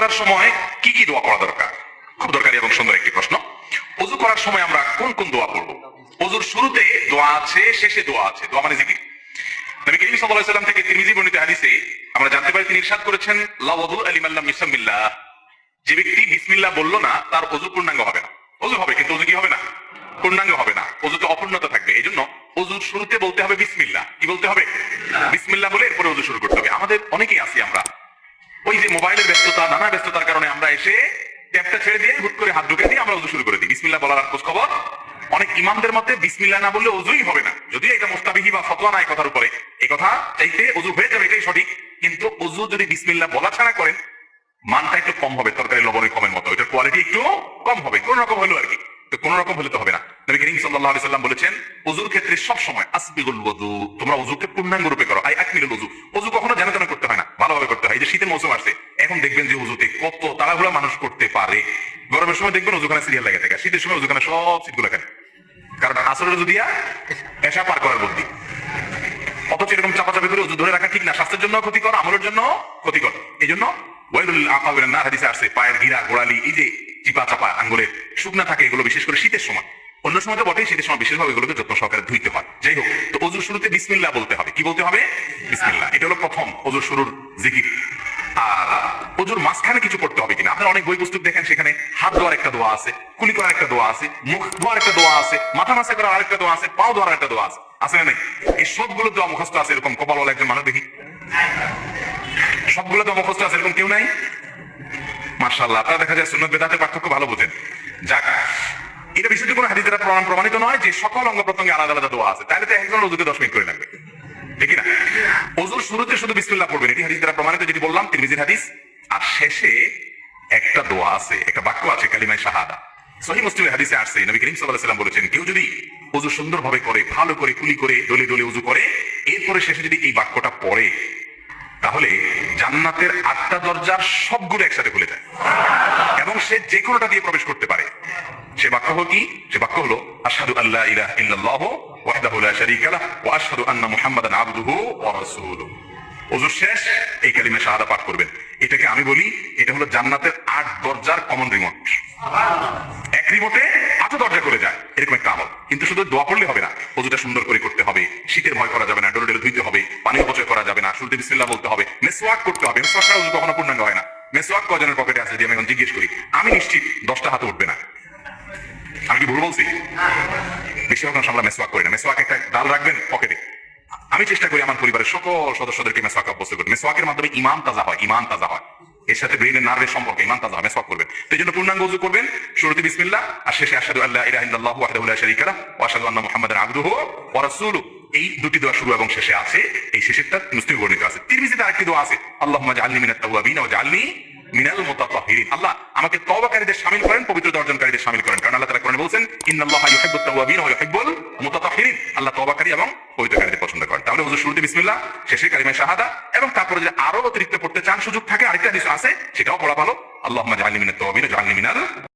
করার সময় কি কি দোয়া করা দরকার? খুব দরকারি এবং সুন্দর একটি প্রশ্ন। অজু করার সময় আমরা কোন কোন দোয়া করব অজুর শুরুতে দোয়া আছে, শেষে দোয়া আছে। দোয়া মানে জিকির। নবী করিম থেকে তিরমিজি বর্ণিত হাদিসে আমরা জানতে পারি, তিনি ইরশাদ করেছেন যে ব্যক্তি বিসমিল্লাহ বলল না, তার অজু পূর্ণাঙ্গ হবে না। অজু হবে, কিন্তু অজু কি হবে না? পূর্ণাঙ্গ হবে না। অজুতে অপূর্ণতা থাকবে। এই জন্য অজুর শুরুতে বলতে হবে বিসমিল্লাহ। কি বলতে হবে? বিসমিল্লাহ বলে এরপরে অজু শুরু করতে হবে। আমাদের অনেকেই আছি আমরা। ওই যে মোবাইলের ব্যস্ততা, নানা ব্যস্ততার কারণে আমরা এসে ট্যাপটা ছেড়ে দিয়ে হুট করে হাত ঢুকে দিয়ে আমরা অজু শুরু করে দিই। বিসমিল্লাহ বলার খোঁজ খবর? অনেক ইমামদের মতে বিসমিল্লাহ না বললে অজুই হবে না। যদিও এটা মোস্তাবিহি বা ফতোয়া নাই কথার উপরে। এই কথা চাইতে অজু হয়ে যাবে এটাই সঠিক। কিন্তু অজু যদি বিসমিল্লা বলা ছাড়া করেন, মানটা একটু কম হবে তরকারি লবণের কমের মতো। এটার কোয়ালিটি একটু কম হবে, কোন রকম হলো আর কি। তো কোন রকম হলে তো হবে না। নবী করিম সাল্লাল্লাহু আলাইহি বলেছেন ওযুর ক্ষেত্রে সব সময় আসবিগুল ওযু তোমরা ওযুকে পূর্ণাঙ্গ রূপে করো, আই আকমিলুল ওযু ওযু কখনো জানা যে শীতের মৌসুম আসছে, এখন দেখবেন যে ওযুতে কত তাড়াহুড়া মানুষ করতে পারে। গরমের সময় দেখবেন ওযুখানে সিরিয়াল লাগে থাকে শীতের সময় ওযুখানে সব সিটগুলো খানে কারণ ওযু দিয়া এসা পার করার বুদ্ধি। অথচ এরকম চাপাচাপি করে ওযু ধরে রাখা ঠিক না, স্বাস্থ্যের জন্য ক্ষতিকর, আমলের জন্য ক্ষতিকর। এই জন্য ওয়াইদুল আকাবের না হাদিসে আসছে, পায়ের ঘিরা, গোড়ালি, এই যে চিপা চাপা আঙ্গুলে শুকনা থাকে, এগুলো বিশেষ করে শীতের সময়। অন্য সময় তো বটেই শীতের সময় বিশেষভাবে এগুলোকে যত্ন সহকারে ধুইতে হয়। যাই হোক, তো অজুর শুরুতে বিসমিল্লাহ বলতে হবে। কি বলতে হবে? বিসমিল্লাহ এটা হলো প্রথম অজুর শুরুর জিকির। আর অজুর মাঝখানে কিছু করতে হবে কিনা? আপনারা অনেক বই পুস্তক দেখেন, সেখানে হাত ধোয়ার একটা দোয়া আছে, কুলি করার একটা দোয়া আছে, মুখ ধোয়ার একটা দোয়া আছে, মাথা মাসা করার আরেকটা দোয়া আছে, পাও ধোয়ার একটা দোয়া আছে। আছে না এই সবগুলো দোয়া মুখস্থ আছে, এরকম কপালওয়ালা একজন মানুষ দেখি। সবগুলো তো মুখস্থ আছে, এরকম কেউ নাই? মার্শাল্লাহ আপনারা দেখা যায় সুন্নত বেদাতের পার্থক্য ভালো বোঝেন। যাক এটা বিশুদ্ধ কোনো হাদিস দ্বারা প্রমাণ প্রমাণিত নয় যে সকল অঙ্গ প্রত্যঙ্গে আলাদা আলাদা দোয়া আছে। তাহলে তো একজন ওজুকে দশ মিনিট করে লাগবে। ঠিক না? ওজুর শুরুতে শুধু বিসমিল্লাহ পড়বেন। এটি হাদিস দ্বারা প্রমাণিত, যেটি বললাম, তিরমিজির হাদিস। আর শেষে একটা দোয়া আছে, একটা বাক্য আছে, কালিমায় শাহাদা। সহি হাদিসে আসছে, নবী করিম আলাইহি সাল্লাম বলেছেন, কেউ যদি ওজু সুন্দরভাবে করে, ভালো করে, কুলি করে, ডলে ডলে উজু করে, এরপরে শেষে যদি এই বাক্যটা পড়ে, তাহলে জান্নাতের আটটা দরজার সবগুলো একসাথে খুলে যায়। এবং সে যে কোনোটা দিয়ে প্রবেশ করতে পারে। সে বাক্য কি? সে বাক্য হলো, আশহাদু আল্লাহ ইল্লাল্লাহু ওয়াহদাহু লা শারীকা ওয়া আশহাদু আন্না মুহাম্মাদান আবদুহু ওয়া রাসূলুহু। শেষ, এই কালিমা শাহাদা পাঠ করবেন। এটাকে আমি বলি, এটা হলো জান্নাতের আট দরজার কমন রিমোট এক রিমোটে আট দরজা করে যায়, এরকম একটা আমল। কিন্তু শুধু দোয়া পড়লে হবে না অজুটা সুন্দর করে করতে হবে, শীতের ভয় করা যাবে না ডলে ডলে ধুইতে হবে পানি অপচয় করা যাবে না শুরুতে বিসমিল্লাহ বলতে হবে, মেসওয়াক করতে হবে। মেসওয়াক কখনো পূর্ণাঙ্গ হয় না। মেসওয়াক কজনের পকেটে আছে, যদি আমি এখন জিজ্ঞেস করি, আমি নিশ্চিত দশটা হাতে উঠবে না। আমি কি ভুল বলছি? বেশিরভাগ মানুষ আমরা মেসওয়াক করি না। মেসওয়াক একটা ডাল রাখবেন, পকেটে। আমি চেষ্টা করি আমার পরিবারের সকল সদস্যদেরকে মেসওয়াক অভ্যস্ত করি মেসওয়াকের মাধ্যমে ইমান তাজা হয় ইমান তাজা হয়। এর সাথে ব্রেনের নার্ভের সম্পর্ক ইমান তাজা মেসওয়াক করবেন। তো এই জন্য পূর্ণাঙ্গ উজু করবেন। শুরুতে বিসমিল্লাহ, আর শেষে আশহাদু আল্লাহ ইলাহা ইল্লাল্লাহু ওয়াহদাহু লা শারীকা লাহ ওয়া আশহাদু আন্না মুহাম্মাদান আবদুহু ওয়া রাসূলুহু। এই দুটি দোয়া শুরু এবং শেষে আছে। এই শেষেরটা মুসলিম বর্ণিত আছে। তিরমিজিতে আরেকটি দোয়া আছে, আল্লাহুম্মা জাআলনি মিনাত তাওয়াবিন ওয়া জাআলনি মিনাল মুতাতাহিরিন আল্লাহ আমাকে তওবাকারীদের শামিল করেন, পবিত্র অর্জনকারীদের শামিল করেন। কারণ আল্লাহ তাআলা কোরআনে বলেছেন, ইন্নাল্লাহা ইউহিব্বুত তাওয়াবিন ওয়া ইউহিব্বুল মুতাতাহিরিন আল্লাহ তওবাকারী এবং পবিত্রকারীদের পছন্দ করেন। তাহলে ওযু শুরুতে বিসমিল্লাহ, শেষে কালিমা শাহাদা এবং তারপরে যদি আরও অতিরিক্ত পড়তে চান, সুযোগ থাকে, আরেকটা হাদিস আছে, সেটাও পড়া ভালো। আল্লাহুম্মা জাআলনি মিনাত তাওয়াবিন ওয়া জাআলনি মিনাল